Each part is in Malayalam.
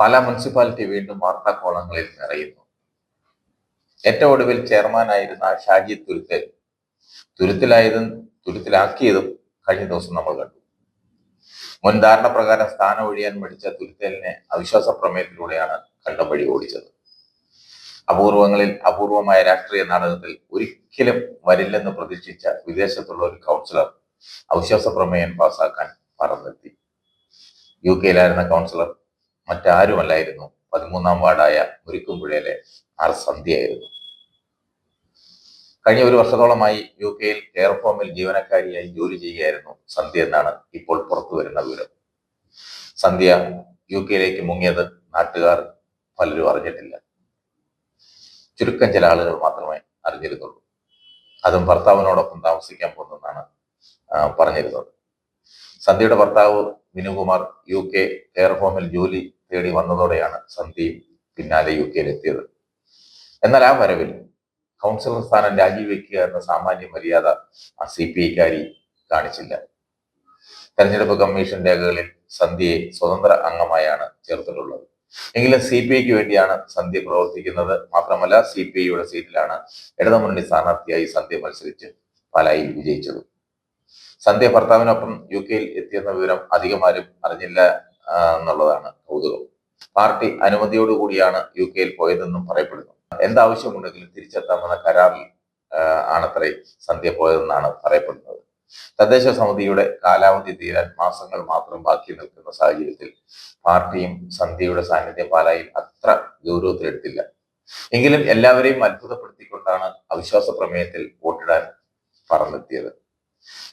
പാലാ മുനിസിപ്പാലിറ്റി വീണ്ടും വാർത്താ കോളങ്ങളിൽ നിറയുന്നു. ഏറ്റവും ഒടുവിൽ ചെയർമാനായിരുന്ന ഷാജി തുരുത്തൽ തുരുത്തിലായതും തുരുത്തിലാക്കിയതും കഴിഞ്ഞ ദിവസം നമ്മൾ കണ്ടു. മുൻ ധാരണ പ്രകാരം സ്ഥാനം ഒഴിയാൻ മടിച്ച തുരുത്തലിനെ അവിശ്വാസ പ്രമേയത്തിലൂടെയാണ് കണ്ടം ഓടിച്ചത്. അപൂർവങ്ങളിൽ അപൂർവമായ രാഷ്ട്രീയ നാടകത്തിൽ ഒരിക്കലും വരില്ലെന്ന് പ്രതീക്ഷിച്ച വിദേശത്തുള്ള ഒരു കൗൺസിലർ അവിശ്വാസ പ്രമേയം പാസാക്കാൻ പറന്നെത്തി. യു കെയിലായിരുന്ന കൗൺസിലർ മറ്റാരുമല്ലായിരുന്നു. പതിമൂന്നാം വാർഡായ മുരിക്കുംപുഴയിലെ ആർ സന്ധ്യയായിരുന്നു. കഴിഞ്ഞ ഒരു വർഷത്തോളമായി യു കെയിൽ കെയർ ഹോമിൽ ജീവനക്കാരിയായി ജോലി ചെയ്യുകയായിരുന്നു സന്ധ്യ എന്നാണ് ഇപ്പോൾ പുറത്തു വരുന്ന വിവരം. സന്ധ്യ യു കെയിലേക്ക് മുങ്ങിയത് നാട്ടുകാർ പലരും അറിഞ്ഞിട്ടില്ല. ചുരുക്കം ചില ആളുകൾ മാത്രമേ അറിഞ്ഞിരുന്നുള്ളൂ. അതും ഭർത്താവിനോടൊപ്പം താമസിക്കാൻ പോകുന്നതെന്നാണ് പറഞ്ഞിരുന്നത്. സന്ധ്യയുടെ ഭർത്താവ് വിനുകുമാർ യു കെ കെയർ ഹോമിൽ ജോലി തേടി വന്നതോടെയാണ് സന്ധ്യയും പിന്നാലെ യു കെയിലെത്തിയത് എന്നാൽ ആ വരവിൽ കൗൺസിലർ സ്ഥാനം രാജിവെക്കുക എന്ന സാമാന്യ മര്യാദ ആ സി പി ഐക്കാരി കാണിച്ചില്ല. തെരഞ്ഞെടുപ്പ് കമ്മീഷൻ രേഖകളിൽ സന്ധ്യയെ സ്വതന്ത്ര അംഗമായാണ് ചേർത്തിട്ടുള്ളത്. എങ്കിലും സി പി ഐക്ക് വേണ്ടിയാണ് സന്ധ്യ പ്രവർത്തിക്കുന്നത്. മാത്രമല്ല സി പി ഐയുടെ സീറ്റിലാണ് ഇടതുമുന്നണി സ്ഥാനാർത്ഥിയായി സന്ധ്യ മത്സരിച്ച് പാലായിൽ വിജയിച്ചത്. സന്ധ്യ ഭർത്താവിനൊപ്പം യു കെയിൽ എത്തിയെന്ന വിവരം അധികമാരും അറിഞ്ഞില്ല. എന്നുള്ളതാണ് കൗതുകം. പാർട്ടി അനുമതിയോടുകൂടിയാണ് യു കെയിൽ പോയതെന്നും പറയപ്പെടുന്നു. എന്താവശ്യമുണ്ടെങ്കിലും തിരിച്ചെത്താമെന്ന കരാറിൽ ആണത്രേ സന്ധ്യ പോയതെന്നാണ് പറയപ്പെടുന്നത്. തദ്ദേശ സമിതിയുടെ കാലാവധി തീരാൻ മാസങ്ങൾ മാത്രം ബാക്കി നിൽക്കുന്ന സാഹചര്യത്തിൽ പാർട്ടിയും സന്ധ്യയുടെ സാന്നിധ്യം പാലായി അത്ര ഗൗരവത്തിലെടുത്തില്ല. എങ്കിലും എല്ലാവരെയും അത്ഭുതപ്പെടുത്തിക്കൊണ്ടാണ് അവിശ്വാസ പ്രമേയത്തിൽ വോട്ടിടാൻ പറന്നെത്തിയത്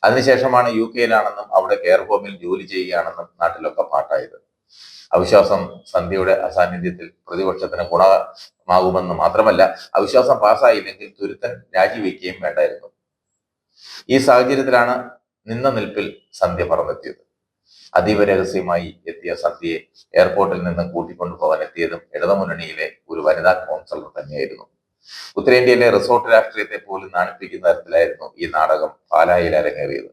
അതിനുശേഷമാണ് യു കെയിലാണെന്നും അവിടെ കെയർ ഹോമിൽ ജോലി ചെയ്യുകയാണെന്നും നാട്ടിലൊക്കെ പാട്ടായത്. അവിശ്വാസം സന്ധ്യയുടെ അസാന്നിധ്യത്തിൽ പ്രതിപക്ഷത്തിന് ഗുണമാകുമെന്ന് മാത്രമല്ല അവിശ്വാസം പാസ്സായില്ലെങ്കിൽ തുരുത്തൻ രാജിവെക്കുകയും വേണ്ടായിരുന്നു. ഈ സാഹചര്യത്തിലാണ് നിന്ന നിൽപ്പിൽ സന്ധ്യ പറന്നെത്തിയത്. അതീവ രഹസ്യമായി എത്തിയ സന്ധ്യയെ എയർപോർട്ടിൽ നിന്ന് കൂട്ടിക്കൊണ്ടുപോകാൻ എത്തിയതും ഇടതുമുന്നണിയിലെ ഒരു വനിതാ കൗൺസിലർ തന്നെയായിരുന്നു. ഉത്തരേന്ത്യയിലെ റിസോർട്ട് രാഷ്ട്രീയത്തെ പോലും നാണിപ്പിക്കുന്ന തരത്തിലായിരുന്നു ഈ നാടകം പാലായിൽ അരങ്ങേറിയത്.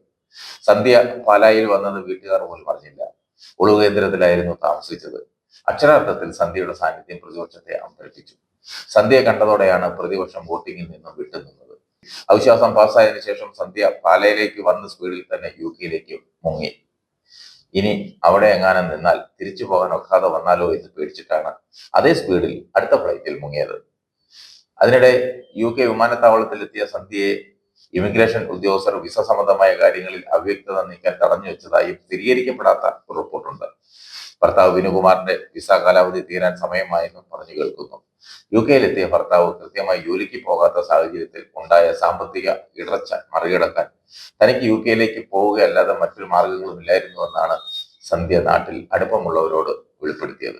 സന്ധ്യ പാലായിൽ വന്നത് വീട്ടുകാർ പോലും അറിഞ്ഞില്ല. ഒളിവ് താമസിച്ചത്. അക്ഷരാർത്ഥത്തിൽ സന്ധ്യയുടെ സാന്നിധ്യം പ്രതിപക്ഷത്തെ അമ്പരപ്പിച്ചു. സന്ധ്യയെ കണ്ടതോടെയാണ് പ്രതിപക്ഷം വോട്ടിങ്ങിൽ നിന്നും വിട്ടുനിന്നത് അവിശ്വാസം പാസ്സായതിനു ശേഷം സന്ധ്യ പാലയിലേക്ക് വന്ന സ്പീഡിൽ തന്നെ യു കെയിലേക്ക് മുങ്ങി. ഇനി അവിടെ എങ്ങാനും നിന്നാൽ തിരിച്ചു പോകാൻ ഒക്കാതെ വന്നാലോ എന്ന് പേടിച്ചിട്ടാണ് അതേ സ്പീഡിൽ അടുത്ത ഫ്ലൈറ്റിൽ മുങ്ങിയത്. അതിനിടെ യു കെ വിമാനത്താവളത്തിലെത്തിയ സന്ധ്യയെ ഇമിഗ്രേഷൻ ഉദ്യോഗസ്ഥർ വിസ സംബന്ധമായ കാര്യങ്ങളിൽ അവ്യക്തത നീക്കാൻ തടഞ്ഞു വെച്ചതായും സ്ഥിരീകരിക്കപ്പെടാത്ത റിപ്പോർട്ടുണ്ട്. ഭർത്താവ് വിനുകുമാറിന്റെ വിസ കാലാവധി തീരാൻ സമയമായെന്നും പറഞ്ഞു കേൾക്കുന്നു. യു കെയിലെത്തിയ ഭർത്താവ് കൃത്യമായി ജോലിക്ക് പോകാത്ത സാഹചര്യത്തിൽ ഉണ്ടായ സാമ്പത്തിക ഇടർച്ച മറികടക്കാൻ തനിക്ക് യു കെയിലേക്ക് പോവുകയല്ലാതെ മറ്റൊരു മാർഗങ്ങളും ഇല്ലായിരുന്നു എന്നാണ് സന്ധ്യ നാട്ടിൽ അടുപ്പമുള്ളവരോട് വെളിപ്പെടുത്തിയത്.